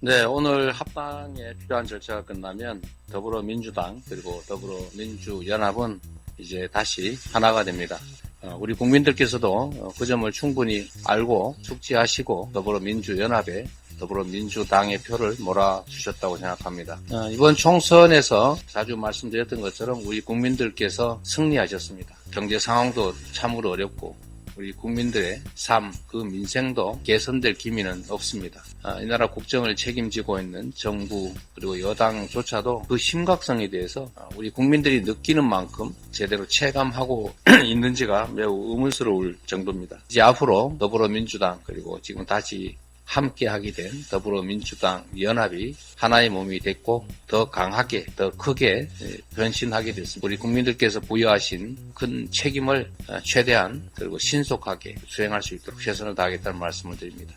네, 오늘 합당에 필요한 절차가 끝나면 더불어민주당 그리고 더불어민주연합은 이제 다시 하나가 됩니다. 어, 우리 국민들께서도 어, 그 점을 충분히 알고 숙지하시고 더불어민주연합에 더불어민주당의 표를 몰아주셨다고 생각합니다. 어, 이번 총선에서 자주 말씀드렸던 것처럼 우리 국민들께서 승리하셨습니다. 경제 상황도 참으로 어렵고 우리 국민들의 삶, 그 민생도 개선될 기미는 없습니다. 아, 이 나라 국정을 책임지고 있는 정부 그리고 여당조차도 그 심각성에 대해서 아, 우리 국민들이 느끼는 만큼 제대로 체감하고 있는지가 매우 의문스러울 정도입니다. 이제 앞으로 더불어민주당 그리고 지금 다시 함께 하게 된 더불어민주당 연합이 하나의 몸이 됐고 더 강하게 더 크게 예, 변신하게 됐습니다. 우리 국민들께서 부여하신 큰 책임을 어, 최대한 그리고 신속하게 수행할 수 있도록 최선을 다하겠다는 말씀을 드립니다.